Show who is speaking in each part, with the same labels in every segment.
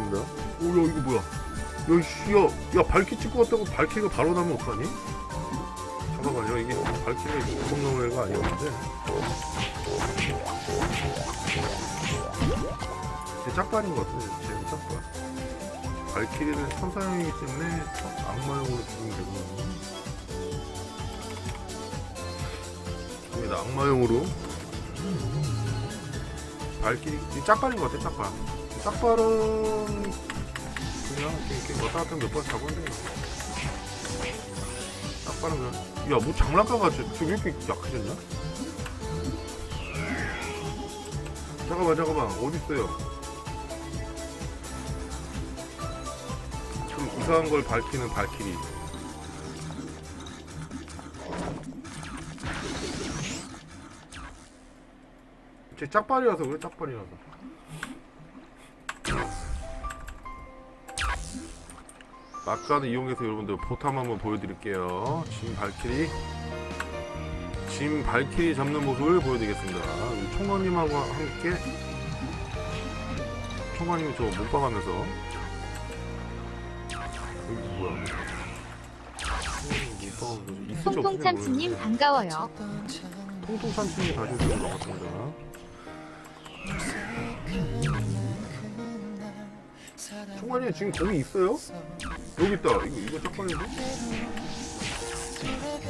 Speaker 1: 보겠습니다. 오, 야, 이거 뭐야? 야, 씨, 야, 야, 발키 찍고 왔다고 발키가 바로 나면 어떡하니? 잠깐만요, 이게 발키가 보통 나올 애가 아니었는데. 제 짝발인 것 같아요, 제 짝발. 발키리는 천사형이기 때문에 악마형으로 죽으면 되거든요. 여기다 악마형으로 발키리 이 짝발인 것 같아 짝발 짝발은 그냥 이렇게 왔다 갔다 몇번 돼 짝발은 그냥. 야뭐 장난감 같지 저왜 이렇게 약해졌냐? 잠깐만 잠깐만. 어디 있어요? 좀 이상한 걸 밝히는 발키리 제 짝발이라서 그래 짝발이라서 마크를 이용해서 여러분들 보탐 한번 보여드릴게요 진 발키리 진 발키리 잡는 모습을 보여드리겠습니다 총관님하고 함께 총관님이 저 못봐가면서 여기 뭐야
Speaker 2: 통통참치님. 반가워요.
Speaker 1: 통통 삼촌이 다시 같습니다. 총관이 지금 거기 있어요? 여기 있다. 이거 이거 짝방인데?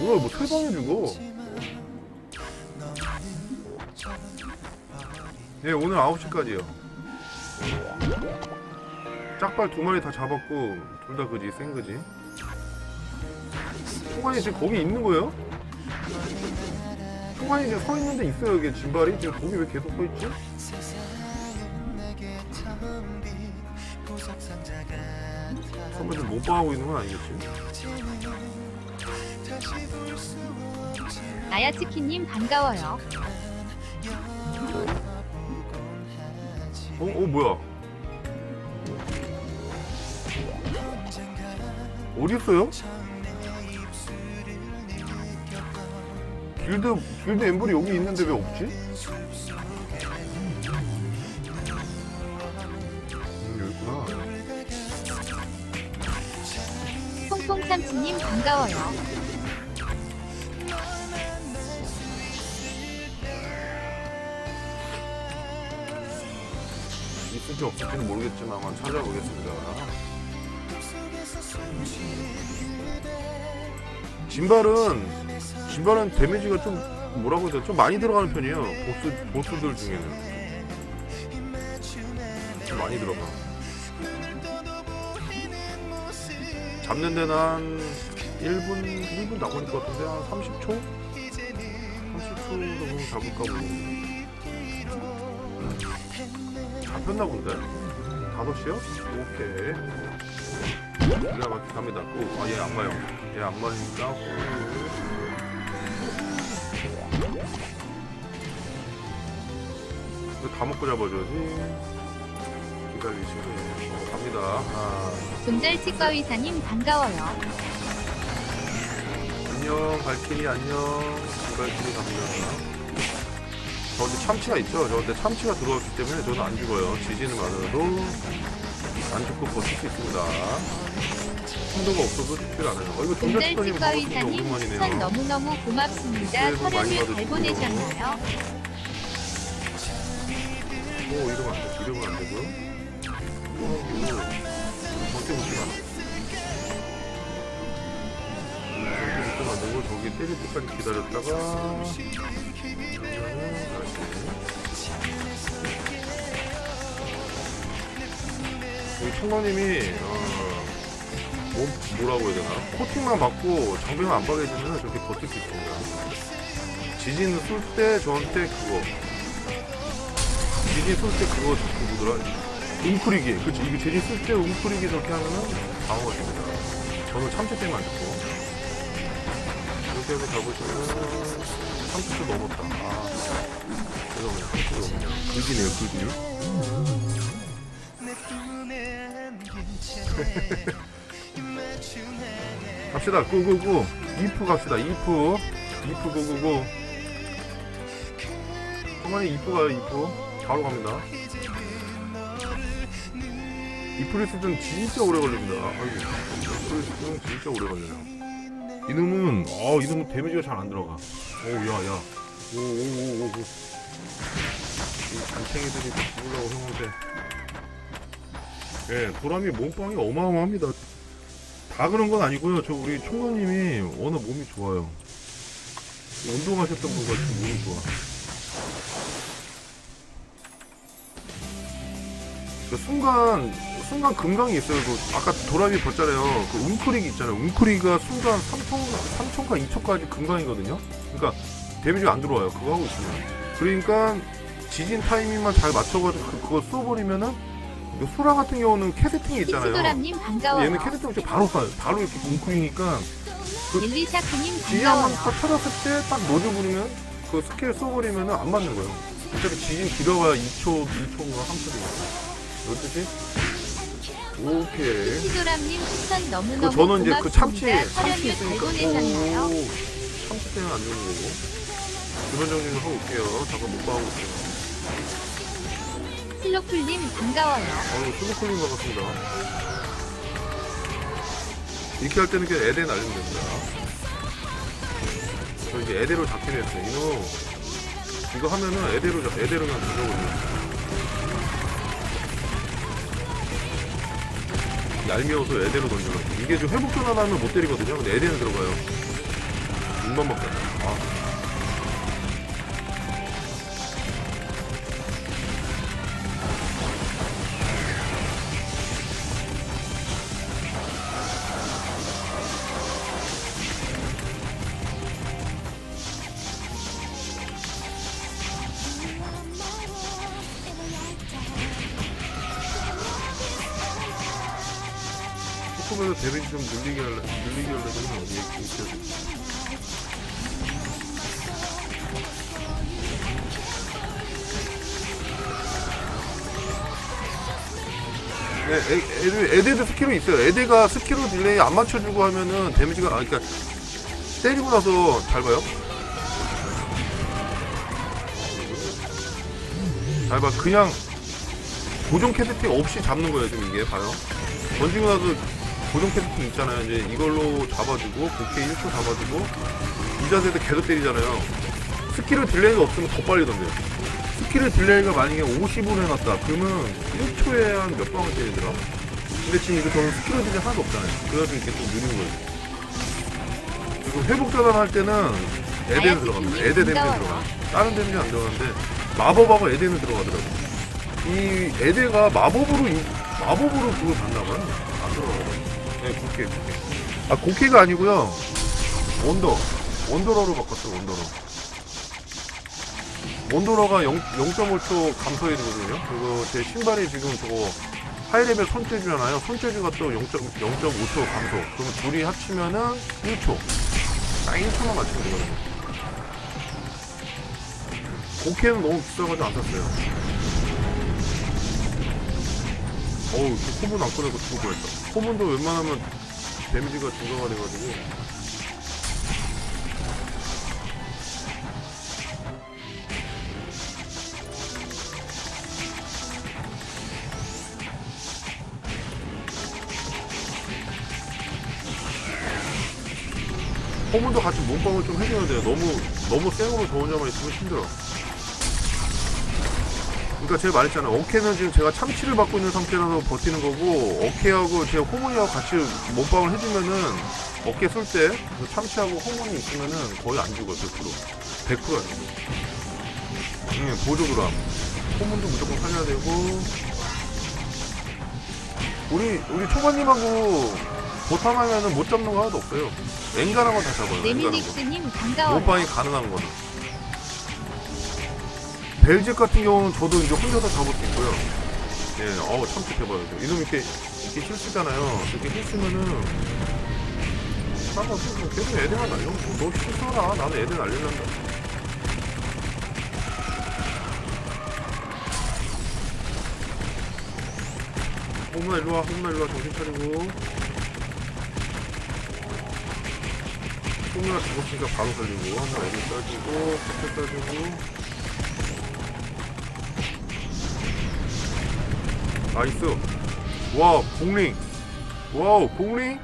Speaker 1: 뭐야 뭐 철방에 죽어? 네 오늘 9시까지요. 짝발 두 마리 다 잡았고 둘 다 그지 센 그지? 총관이 지금 거기 있는 거예요? 총관이 지금 서 있는데 있어요 이게 진발이 지금 거기 왜 계속 서 있지? 선배 좀못 봐하고 있는 건 아니겠지?
Speaker 2: 나야치키님 반가워요.
Speaker 1: 어? 어 뭐야? 어디 있어요? 길드 길드 엠블이 여기 있는데 왜 없지? 음, 여기 있구나.
Speaker 2: 통통참치님 반가워요.
Speaker 1: 있을지 없을지는 모르겠지만 한번 찾아보겠습니다. 진발은 진발은 데미지가 좀 뭐라고 해야 되나 좀 많이 들어가는 편이에요. 보스 보스들 중에는 좀 많이 들어가. 잡는 데는 한 1분 1분 나걸릴 것 같은데 한 30초 30초 정도 잡을까 보고. 잡혔나 본데? 5시요? 오케이. 기가 막히게 갑니다. 오, 아, 얘 악마요. 얘 악마니까. 이거 다 먹고 잡아줘야지. 기다리시고. 어, 갑니다. 하나.
Speaker 2: 존잘 치과 의사님 반가워요.
Speaker 1: 안녕, 발키리 안녕. 발키리 갑니다. 저 근데 참치가 있죠? 저 근데 참치가 들어왔기 때문에 저는 안 죽어요. 지지는 많아도 안 죽고 버틸 수 있습니다. 한도가 없어도 죽질 않아요. 어, 이거
Speaker 2: 존잘 치과의사님
Speaker 1: 오랜만이네요.
Speaker 2: 추천 너무너무 고맙습니다.
Speaker 1: 새해 복 많이
Speaker 2: 서류를 잘
Speaker 1: 받으시고요.
Speaker 2: 보내셨나요?
Speaker 1: 오, 이러면 안 돼. 이러면 안 되고요. 안 되고, 저기 때릴 때까지 기다렸다가. 우리 총관님이, 어, 뭐, 뭐라고 해야 되나? 코팅만 받고 장비만 안 박아주면 저렇게 버틸 수 있습니다. 지진 쏠 때 저한테 그거. 지진 쏠 때 그거 그 뭐더라? 웅크리기. 그치. 이거 지진 쏠때 웅크리기 저렇게 하면은 방어가 됩니다. 저는 참치 때문에 안 죽고. 이렇게 해서 잡으시면 30초 넘었다. 아. 죄송해요. 30초 넘었네요. 긁이네요, 긁이. 갑시다. 고고고. 이프 갑시다. 이프. 이프 고고고. 정말 이프 가요, 이프. 바로 갑니다. 이 프리스는 진짜 오래 걸립니다. 아이고, 이 프리스는 진짜 오래 걸려요. 이놈은, 아, 이놈은 데미지가 잘 안 들어가. 오, 야, 야. 오, 오, 오, 오, 오. 이 잔챙이들이 죽으려고 형한테. 예, 도람이 몸빵이 어마어마합니다. 다 그런 건 아니고요. 저 우리 총각님이 워낙 몸이 좋아요. 운동하셨던 분 같은 몸이 좋아. 그 순간 순간 금강이 있어요. 그 아까 도라미 봤잖아요. 그 웅크릭 있잖아요. 웅크릭가 순간 3초 3초인가 2초까지 금강이거든요. 그러니까 데미지가 안 들어와요. 그거 하고 있으면. 그러니까 지진 타이밍만 잘 맞춰가지고 그- 그거 쏘버리면은 그 소라 같은 경우는 캐스팅이 있잖아요.
Speaker 2: 피치도람님 반가워요.
Speaker 1: 얘는 캐스팅 없이 바로 쏴요. 바로 이렇게 웅크리니까
Speaker 2: 릴리샤크님
Speaker 1: 지하만
Speaker 2: 반가워요.
Speaker 1: 터쳤을 때 딱 노즈 부리면 그 스킬 쏘버리면 안 맞는 거예요. 어차피 지진 길어봐야 2초, 1초인가 3초니까. 어떠지? 오케이.
Speaker 2: 피치도람님 추천
Speaker 1: 그
Speaker 2: 너무너무
Speaker 1: 저는 이제 그 참치. 참치 있으니까. 오, 참치 때문에 안 되는 거고. 주변 정리를 하고 올게요. 잠깐 못 봐하고 있어요.
Speaker 2: 슬로풀님 반가워요.
Speaker 1: 아유, 스노클링 반갑습니다. 이렇게 할 때는 그냥 에데 날리면 됩니다. 저 이제 에데로 잡기로 했어요. 이놈, 이거 하면은 에데로, 잡- 에데로 그냥 죽여버려요. 얄미워서 에데로 던져가지고. 이게 좀 회복 전환하면 못 때리거든요. 근데 에데는 들어가요. 눈만 먹잖아. 아. 조금에서 데미지 좀 늘리게 하려, 늘리게 하려면 어디 있어야 네, 에, 에드, 에드도 스킬이 있어요. 에드가 스킬로 딜레이 안 맞춰주고 하면은 데미지가, 아, 그니까, 때리고 나서 잘 봐요. 잘 봐. 그냥 고정 캐스팅 없이 잡는 거예요, 지금 이게. 봐요. 던지고 나서 고정 캐스팅 있잖아요. 이제 이걸로 잡아주고, 국회 1초 잡아주고, 이 자세에서 계속 때리잖아요. 스킬을 딜레이가 없으면 더 빨리 던져요. 스킬을 딜레이가 만약에 50으로 해놨다. 그러면 1초에 한 몇 방을 때리더라. 근데 지금 이거 저는 스킬을 딜레이 하나도 없잖아요. 그래가지고 이게 좀 느린 거예요. 그리고 회복 전환할 때는 에덴 들어갑니다. 에덴 데미지 들어가요. 다른 데미지 안 들어가는데, 마법하고 에덴은 들어가더라고요. 이 에데가 마법으로 이- 마법으로 그걸 봤나봐요. 안 들어가요. 네, 국회, 국회. 아, 국회가 아니고요. 원더. 원더러로 바꿨어요, 원더러. 원더러가 0, 0.5초 감소해주거든요. 그리고 제 신발이 지금 저거 하이레벨 손재주잖아요. 손재주가 또 0.5초 감소. 그럼 둘이 합치면은 1초. 딱 1초만 맞추면 되거든요. 국회는 너무 비싸가지고 안 샀어요. 어우, 저 코문 안 꺼내고 죽을 뻔했다. 코문도 웬만하면 데미지가 증가가 돼가지고. 코문도 같이 몸빵을 좀 해줘야 돼요. 너무, 너무 생으로 저 혼자만 있으면 힘들어. 그러니까 제가 말했잖아요. 어케는 지금 제가 참치를 받고 있는 상태라서 버티는 거고 어케하고 제 호문이하고 같이 몸빵을 해주면은 어깨 쏠때 그 참치하고 호문이 있으면은 거의 안 죽어요. 100%. 100%안 죽어요. 응, 보조드라. 호문도 무조건 살려야 되고 우리 우리 초반님하고 보탐하면은 못 잡는 거 하나도 없어요. 엔간한 거다 잡아요. 엔간한 거.
Speaker 2: 네미닉스님 반가워요.
Speaker 1: 몸빵이 가능한 거는. 벨직 같은 경우는 저도 이제 혼자서 잡을 수 있고요. 예, 어우, 참치 대박이죠. 이놈 이렇게, 이렇게 실수잖아요. 이렇게 실수면은, 상관없어. 계속 애들만 날려. 너 실수하라. 나는 애들 날리려다 홈나 일로와, 홈나 일로와. 정신 차리고. 홈나 죽었으니까 바로 살리고. 한번 애들 따지고, 박혀 따지고. 나이스. 와 공링. 와우 공링?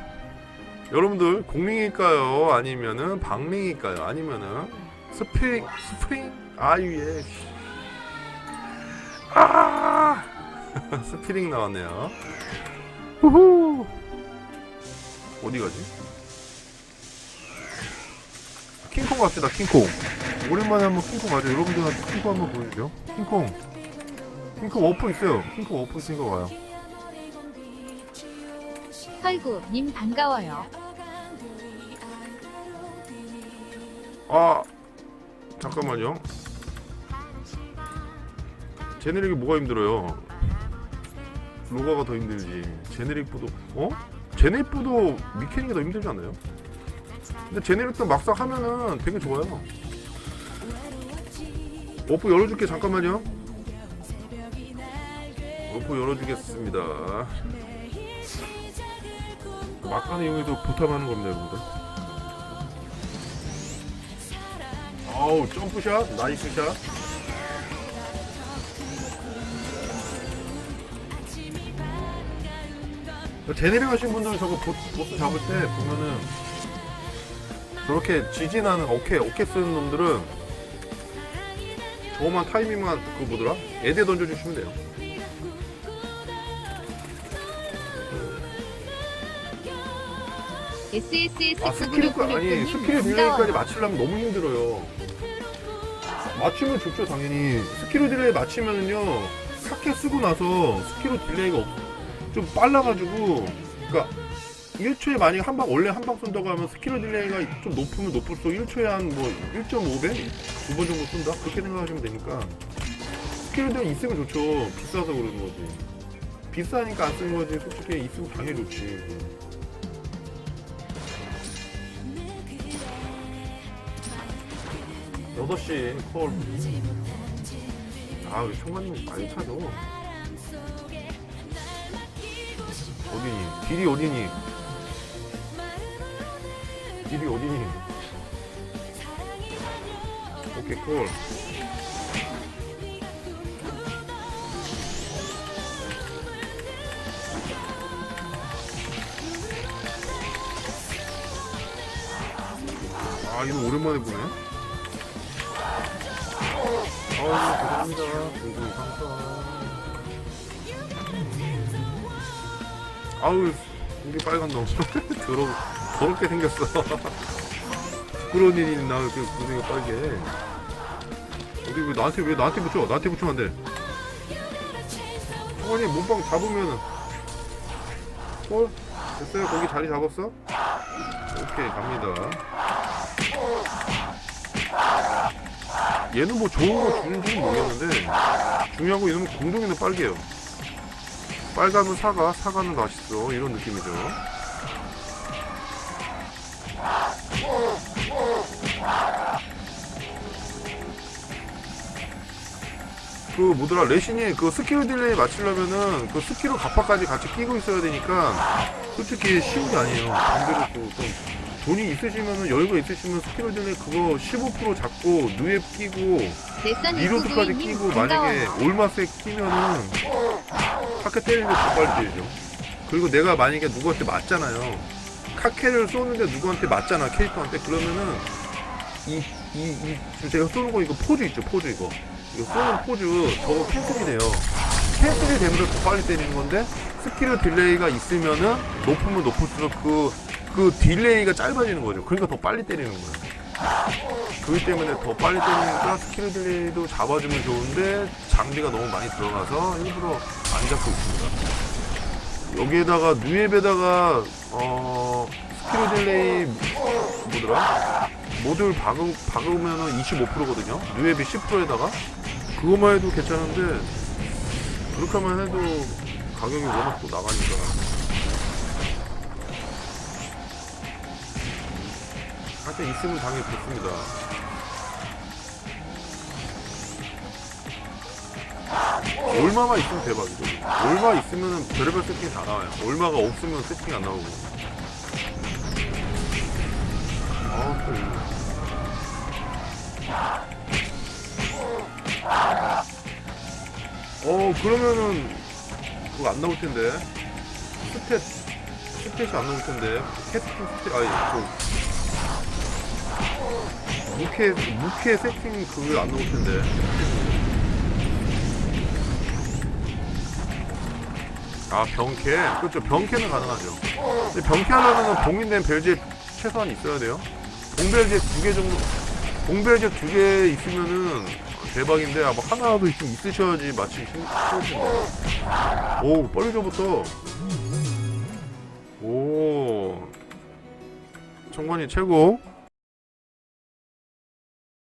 Speaker 1: 여러분들 공링일까요? 아니면은 방링일까요? 아니면은 스프링 스프링? 아유예 아! 스프링 나왔네요. 후후! 어디 가지? 킹콩 갑시다 킹콩. 오랜만에 한번 킹콩 가죠. 여러분들한테 킹콩 한번 보여주죠. 킹콩 킹콩 워프 있어요. 킹콩 워프 있으니까 와요
Speaker 2: 헐구 님 반가워요.
Speaker 1: 아 잠깐만요. 제네릭이 뭐가 힘들어요? 로가가 더 힘들지. 제네릭보도 어? 제네릭보도 미케닉이 더 힘들지 않나요? 근데 제네릭도 막상 하면은 되게 좋아요. 오프 열어줄게 잠깐만요 오프 열어주겠습니다. 막간을 이용해서 부탁하는 겁니다 여러분들. 아우 점프샷 나이스샷. 제네릭 하신 분들은 저거 보, 보스 잡을 때 보면은 저렇게 지진하는 어깨 어깨 쓰는 놈들은 저만 타이밍만 그 뭐더라? 애대 던져주시면 돼요
Speaker 2: SSS
Speaker 1: 아 스킬을 아니 스킬 딜레이까지
Speaker 2: 반가워요.
Speaker 1: 맞추려면 너무 힘들어요. 맞추면 좋죠 당연히. 스킬 딜레이 맞추면은요 사케 쓰고 나서 스킬 딜레이가 없, 좀 빨라가지고 그러니까 1초에 만약 한방 원래 한 방 쏜다고 하면 스킬 딜레이가 좀 높으면 높을수록 1초에 한 뭐 1.5배? 두 번 정도 쏜다? 그렇게 생각하시면 되니까. 스킬 딜레이 있으면 좋죠. 비싸서 그러는 거지. 비싸니까 안 쓰는 거지. 솔직히 있으면 당연히 좋지. 여섯 시 콜. 아, 우리 총관님 많이 차죠. 어디니? 길이 어디니? 길이 어디니? 오케이, 콜. 아, 이거 오랜만에 보네. 죄송합니다. 그리고 감사. 아우 우리 빨간 놈 더러 더럽게 생겼어. 부끄러운 일이 나 이렇게 고생이 빨개. 어디 왜 나한테 왜 나한테 붙여? 나한테 붙이면 안 돼. 어머니 몸빵 잡으면은 헐 됐어요 거기 자리 잡았어? 오케이 갑니다. 얘는 뭐 좋은 거 주는지는 모르겠는데 중요한 거 이놈은 공동이는 빨개요. 빨가면 사과 사과는 맛있어. 이런 느낌이죠. 그 뭐더라? 레신이 그 스킬 딜레이 맞추려면은 그 스킬을 갑파까지 같이 끼고 있어야 되니까 솔직히 쉬운 게 아니에요. 반대로 또 좀 돈이 있으시면은 여유가 있으시면 스킬 딜레이 그거 15% 잡고 누에 끼고 리로드까지 끼고 만약에. 올마스에 끼면은 카케 때리는 게더 빨리 때리죠. 그리고 내가 만약에 누구한테 맞잖아요. 카케를 쏘는데 누구한테 맞잖아 캐릭터한테 그러면은 이 이이 제가 쏘는 거 이거 포즈 있죠 포즈 이거 이거 쏘는 포즈 저거 캔슬이 돼요. 캔슬이 되면 더 빨리 때리는 건데 스킬 딜레이가 있으면은 높으면 높을수록 그, 그 딜레이가 짧아지는 거죠. 그러니까 더 빨리 때리는 거예요. 그렇기 때문에 더 빨리 때리니까 스킬 딜레이도 잡아주면 좋은데 장비가 너무 많이 들어가서 일부러 안 잡고 있습니다. 여기에다가 누앱에다가 어 스킬 딜레이 뭐더라? 모듈 박으, 박으면은 25%거든요. 누앱이 10%에다가 그것만 해도 괜찮은데 그렇게만 해도 가격이 워낙 또 나가니까 하여튼 있으면 당연히 좋습니다. 얼마가 있으면 대박이죠. 얼마 있으면 별의별 세팅이 다 나와요. 얼마가 없으면 세팅이 안 나오고. 아, 또 이거. 어, 그러면은 그거 안 나올 텐데. 스탯 스탯이 안 나올 텐데 캐스팅 스탯 아니 그 무캐 무캐 세팅 그게 안 나올 텐데. 아 병캐 그렇죠. 병캐는 가능하죠. 근데 병캐 하려면 봉인된 벨제 최소한 있어야 돼요. 봉벨제 두 개 정도 봉벨제 두 개 있으면은 대박인데 아마 하나라도 좀 있으셔야지 마침 쉬워진다 오 빨리저부터 오. 정관이 최고